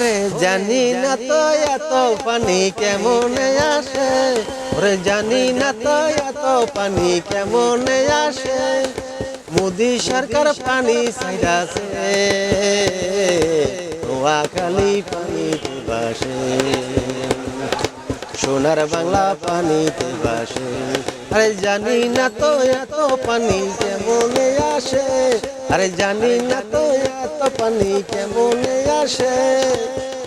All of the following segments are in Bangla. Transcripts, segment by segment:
ওরে জানি না তো এত পানি কেমন আসে? ওরে জানি না তো এত পানি কেমন আসে? মোদি সরকার পানি সাইরাছে নোয়াখালী পানিতে বাসে সোনার বাংলা পানিতে বাসে আরে জানি না তো এত পানি কেমন আসে? আরে জানি না তো এত পানি কেমন আসে?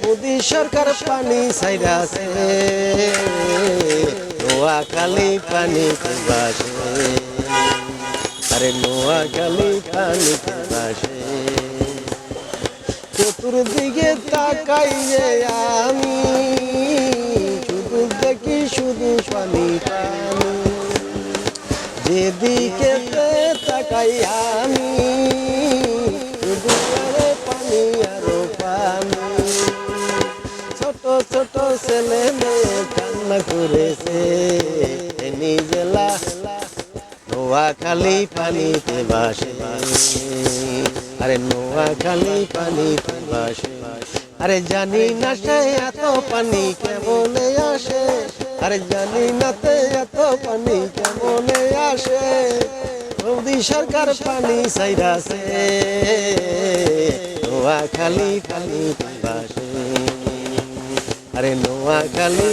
মোদি সরকার পানি সাইরাছে নোয়াখালী পানিতে বাসে আরে নোয়াখালী পানিতে বাসে চতুর্দিকে তাকাইয়ে আমি শুধু দেখি শুধু পানি পানি। যেদিকে তাকাই আমি ছেলে মেয়ে কান্না করেছে নিজেলা নোয়াখালী পানিতে বাসে আরে পানিতে বাসে আরে জানি না সে এত পানি কেমন আসে। আরে জানি না তে এত পানি কেমন আসে। মোদি সরকার পানি সাইরাছে নোয়াখালী পানিতে বাসে আরে নোয়াখালী